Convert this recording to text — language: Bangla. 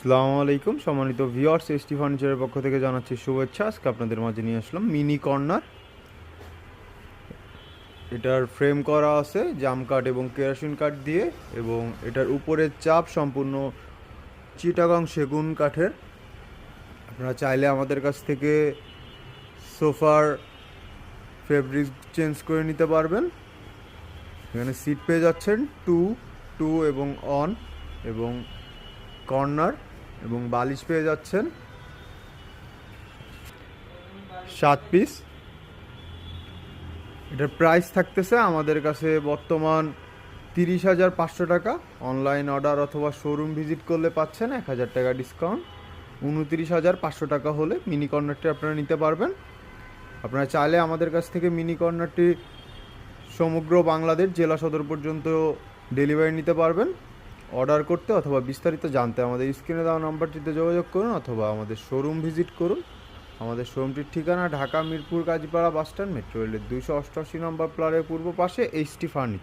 আসসালামু আলাইকুম। সম্মানিত ভিওয়ার্স এসটি ফার্নিচারের পক্ষ থেকে জানাচ্ছি শুভেচ্ছা। আজকে আপনাদের মাঝে নিয়ে আসলাম মিনি কর্নার। এটার ফ্রেম করা আছে, জাম কাঠ এবং কেরাসিন কাঠ দিয়ে, এবং এটার উপরের চাপ সম্পূর্ণ চিটাগাং সেগুন কাঠের। আপনারা চাইলে আমাদের কাছ থেকে সোফার ফেব্রিক চেঞ্জ করে নিতে পারবেন। এখানে সিট পেয়ে যাচ্ছেন টু টু এবং অন এবং কর্নার। এবং বালিশ পেয়ে যাচ্ছেন। সাত পিস এটার প্রাইস থাকতেছে আমাদের কাছে বর্তমান তিরিশ হাজার পাঁচশো টাকা। অনলাইন অর্ডার অথবা শোরুম ভিজিট করলে পাচ্ছেন এক হাজার টাকা ডিসকাউন্ট উনতিরিশ হাজার পাঁচশো টাকা হলে মিনি কর্নারটি আপনারা নিতে পারবেন। আপনারা চাইলে আমাদের কাছ থেকে মিনি কর্নারটি সমগ্র বাংলাদেশ জেলা সদর পর্যন্ত ডেলিভারি নিতে পারবেন। অর্ডার করতে অথবা বিস্তারিত জানতে আমাদের স্ক্রিনে দেওয়া নাম্বারটিতে যোগাযোগ করুন অথবা আমাদের শোরুম ভিজিট করুন। আমাদের শোরুমটির ঠিকানা Dhaka, Mirpur Kazipara bus stand metro রেলের দুইশো অষ্টআশি নম্বর প্লারের পূর্ব পাশে এইচটি ফার্নিচার।